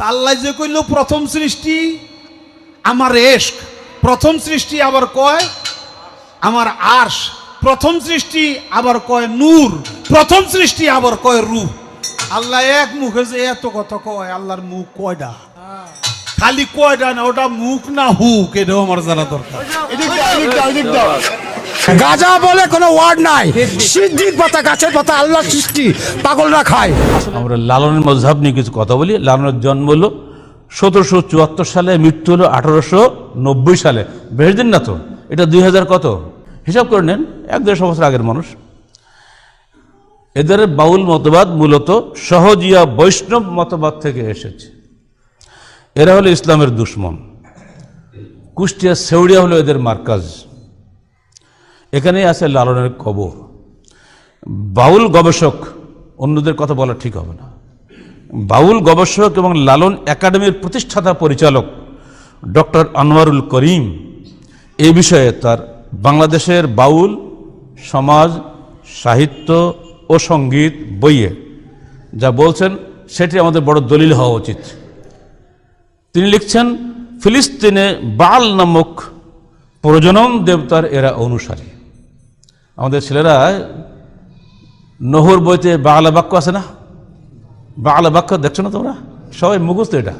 আল্লাহ যে কইল, প্রথম সৃষ্টি আমার এশক, প্রথম সৃষ্টি আবার কয় আমার আর্শ, প্রথম সৃষ্টি আবার কয় নূর, প্রথম সৃষ্টি আবার কয় রূপ। আল্লাহ এক মুখে যে এত কথা কয়, আল্লাহর মুখ কয়টা খালি কয়টা না, ওটা মুখ না হুক, এটাও আমার জানা দরকার। গাজা বলে কোনো ওয়ার্ড নাই। সিদ্ধির পাতা, গাছের পাতা আল্লাহ সৃষ্টি, পাগলরা খায়। আমরা লালনের মজহাব নিয়ে কিছু কথা বলি। লালনের জন্ম হলো সতেরোশো চুয়াত্তর সালে, মৃত্যু হলো আঠারোশো নব্বই সালে। বেশ দিন না তো? এটা দুই হাজার কত? হিসাব করে নেন, এক দেড়শো বছর আগের মানুষ। এদের বাউল মতবাদ মূলত সহজিয়া বৈষ্ণব মতবাদ থেকে এসেছে। এরা হলো ইসলামের দুশ্মন। কুষ্টিয়া সেউড়িয়া হলো এদের মার্কাজ। এখানেই আছে লালনের কবর। বাউল গবেষক, অন্যদের কথা বলা ঠিক হবে না। বাউল গবেষক এবং লালন একাডেমির প্রতিষ্ঠাতা পরিচালক ডক্টর আনোয়ারুল করিম এই বিষয়ে তার বাংলাদেশের বাউল, সমাজ, সাহিত্য ও সংগীত বইয়ে যা বলছেন সেটি আমাদের বড় দলিল হওয়া উচিত। তিনি লিখছেন, ফিলিস্তিনে বাল নামক প্রজনন দেবতার এরা অনুসারী। আমাদের ছেলেরা নহর বইতে বাংলা বাক্য আছে না? বাংলা বাক্য দেখছ না তোমরা? সবাই মুখস্থ এটা।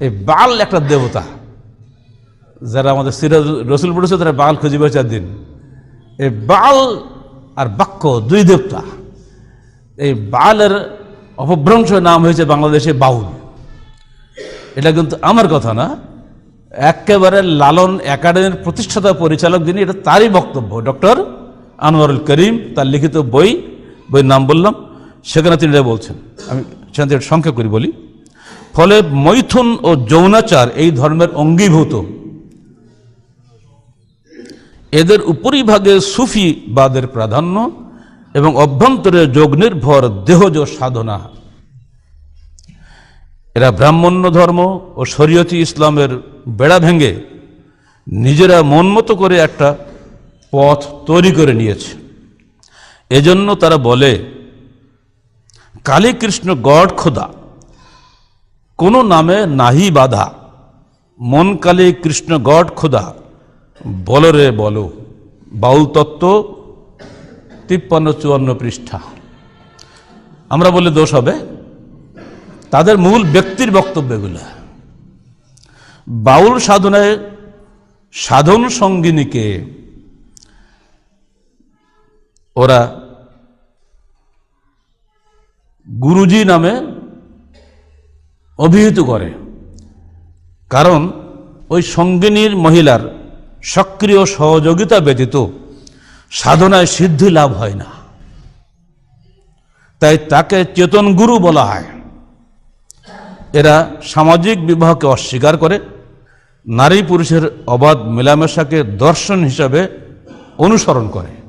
এই বাল একটা দেবতা। যারা আমাদের সিরাজ রসুল পড়েছে, তারা বাল খুঁজিবে চার দিন এই বাল আর বাক্য দুই দেবতা। এই বালের অপভ্রংশ নাম হয়েছে বাংলাদেশে বাউল। এটা কিন্তু আমার কথা না। একেবারে লালন একাডেমির প্রতিষ্ঠাতা পরিচালক যিনি, এটা তারই বক্তব্য। ডক্টর আনোয়ারুল করিম তার লিখিত বই, বইয়ের নাম বললাম, সেখানে তিনি এটা বলছেন। আমি সেখান থেকে সংক্ষেপ করি বলি। ফলে মৈথুন ও যৌনাচার এই ধর্মের অঙ্গীভূত। এদের উপরিভাগে সুফিবাদের প্রাধান্য এবং অভ্যন্তরে যোগ নির্ভর দেহজ সাধনা। এরা ব্রাহ্মণ্য ধর্ম ও শরীয়তি ইসলামের বেড়া ভেঙে নিজেরা মন মতো করে একটা পথ তৈরি করে নিয়েছে। এজন্য তারা বলে কালী কৃষ্ণ গড খোদা, কোনো নামে নাহি বাধা, মন কালী কৃষ্ণ গড খোদা, বলো রে বলো, বাউল তত্ত্ব তিপ্পান্ন চুয়ান্ন পৃষ্ঠা। আমরা বলে দোষ হবে, তাদের মূল ব্যক্তির বক্তব্য এগুলো বাউল সাধনায় সাধন সঙ্গিনীকে ওরা গুরুজি নামে অভিহিত করে। কারণ ওই সঙ্গিনীর মহিলার সক্রিয় সহযোগিতা ব্যতীত সাধনায় সিদ্ধি লাভ হয় না। তাই তাকে চেতন গুরু বলা হয়। এরা সামাজিক বিবাহকে অস্বীকার করে, নারী পুরুষের অবাধ মেলামেশাকে দর্শন হিসাবে অনুসরণ করে।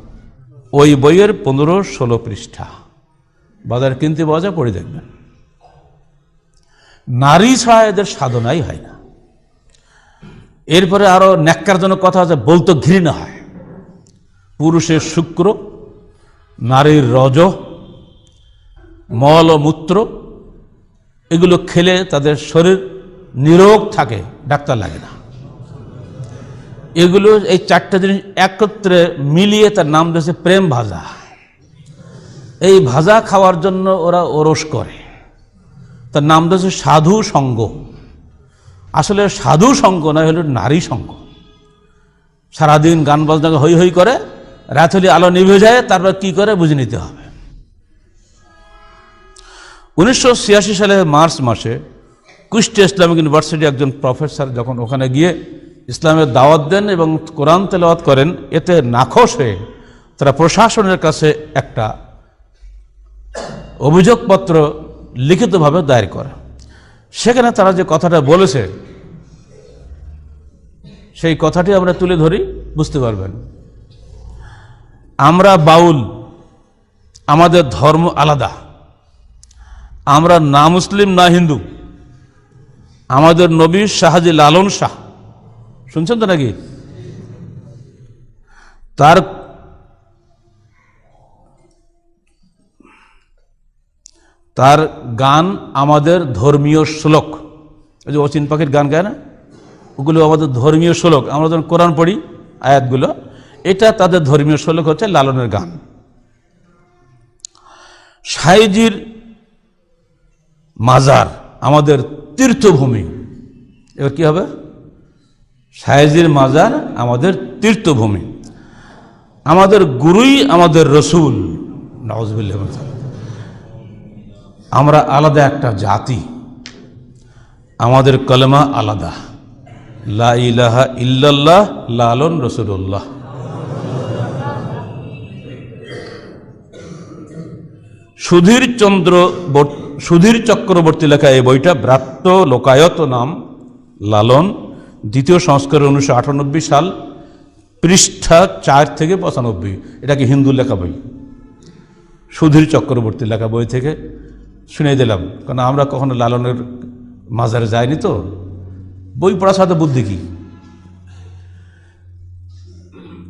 ওই বইয়ের পনেরো ষোলো পৃষ্ঠা। বাজার কিনতে বাজা পড়ে দেখবেন। নারী ছাড়া এদের সাধনাই হয় না। এরপরে আরও ন্যাক্কারজনক কথা আছে, বলতো ঘৃণা হয়। পুরুষের শুক্র, নারীর রজ, মল মূত্র, এগুলো খেলে তাদের শরীর নিরোগ থাকে, ডাক্তার লাগে না। এগুলো এই চারটা জিনিস একত্রে মিলিয়ে তার নাম দিয়েছে প্রেম ভাজা। এই ভাজা খাওয়ার জন্য ওরা ওরস করে। তার নাম দিয়েছে সাধু সঙ্গ। আসলে সাধু সঙ্গ নয় হলো নারী সঙ্গ। সারাদিন গান বাজনা হই হই করে রাত হলে আলো নিভে যায়, তারপর কি করে বুঝে নিতে হবে। উনিশশো ছিয়াশি সালে মার্চ মাসে কুষ্টিয়া ইসলামিক ইউনিভার্সিটি একজন প্রফেসর যখন ওখানে গিয়ে ইসলামের দাওয়াত দেন এবং কোরআন তেলাওয়াত করেন, এতে নাখোশ হয়ে তারা প্রশাসনের কাছে একটা অভিযোগপত্র লিখিতভাবে দায়ের করে। সেখানে তারা যে কথাটা বলেছে, সেই কথাটি আমরা তুলে ধরি, বুঝতে পারবেন। আমরা বাউল, আমাদের ধর্ম আলাদা। আমরা না মুসলিম, না হিন্দু। আমাদের নবী শাহাজি লালন শাহ। শুনছেন তো নাকি? তার তার গান আমাদের ধর্মীয় শ্লোক। ওই যে অচিন পাখির গান গায় না? ওগুলো আমাদের ধর্মীয় শ্লোক। আমরা যখন কোরআন পড়ি, আয়াতগুলো, এটা তাদের ধর্মীয় শ্লোক হচ্ছে লালনের গান। সাইজির মাজার, আমাদের তীর্থভূমি। এবার কি হবে? সাইজির মাজার আমাদের তীর্থভূমি। আমাদের গুরুই আমাদের রসুল। আমরা আলাদা একটা জাতি। আমাদের কলেমা আলাদা। লা ইলাহা ইল্লাল্লাহ, লালন রসুল্লাহ সুধীর চন্দ্র সুধীর চক্রবর্তী লেখা এই বইটা ব্রাত্য লোকায়ত নাম লালন দ্বিতীয় সংস্কারের উনিশশো সাল, পৃষ্ঠা চার থেকে পঁচানব্বই, এটাকে হিন্দু লেখা বই। সুধীর চক্রবর্তী লেখা বই থেকে শুনিয়ে দিলাম, কারণ আমরা কখনো লালনের মাজারে যাইনি তো। বই পড়ার সাথে বুদ্ধি কি?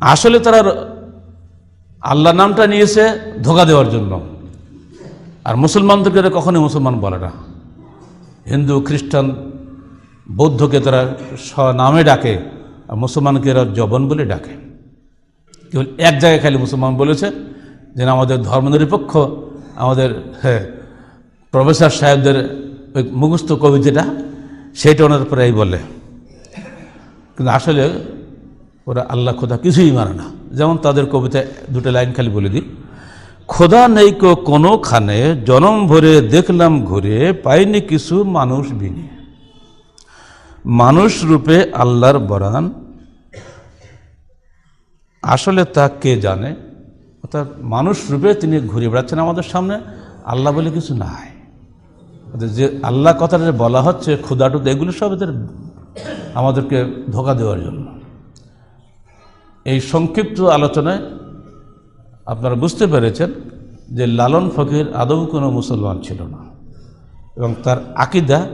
আসলে তারা আল্লাহ নামটা নিয়েছে ধোকা দেওয়ার জন্য। আর মুসলমানদেরকে কখনোই মুসলমান বলে না। হিন্দু, খ্রিস্টান বৌদ্ধকে তারা নামে ডাকে, আর মুসলমানকে এরা জবন বলে ডাকে। কেবল এক জায়গায় খালি মুসলমান বলেছে যে আমাদের ধর্মনিরপেক্ষ, আমাদের হ্যাঁ প্রফেসর সাহেবদের ওই মুখস্থ কবিতাটা সেটা ওনার প্রায় বলে। কিন্তু আসলে ওরা আল্লাহ খোদা কিছুই মানে না। যেমন তাদের কবিতায় দুটো লাইন খালি বলে দিই, খোদা নেই কোনোখানে, জনম ভরে দেখলাম ঘুরে, পাইনি কিছু মানুষ বিনে। মানুষ রূপে আল্লাহর বরান আসলে তা কে জানে? অর্থাৎ মানুষ রূপে তিনি ঘুরে বেড়াচ্ছেন আমাদের সামনে, আল্লাহ বলে কিছু নাই। যে আল্লাহ কথাটা যে বলা হচ্ছে ক্ষুদাটুদ এগুলো সব এদের আমাদেরকে ধোকা দেওয়ার জন্য। এই সংক্ষিপ্ত আলোচনায় আপনারা বুঝতে পেরেছেন যে লালন ফকির আদৌ কোনো মুসলমান ছিল না। এবং তার আকিদা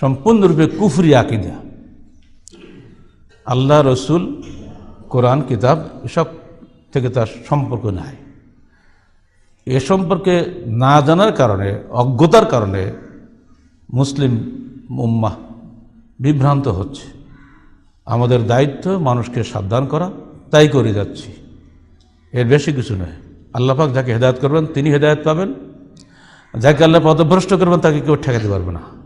সম্পূর্ণরূপে কুফরি আকিদা। আল্লাহ রসুল, কোরআন, কিতাব এসব থেকে তার সম্পর্ক নাই। এ সম্পর্কে না জানার কারণে, অজ্ঞতার কারণে মুসলিম উম্মাহ বিভ্রান্ত হচ্ছে। আমাদের দায়িত্ব মানুষকে সাবধান করা, তাই করে যাচ্ছি। এর বেশি কিছু নয়। আল্লাপাক যাকে হেদায়ত করবেন, তিনি হেদায়ত পাবেন। যাকে আল্লাহ পদভ্রষ্ট করবেন, তাকে কেউ ঠেকাতে পারবে না।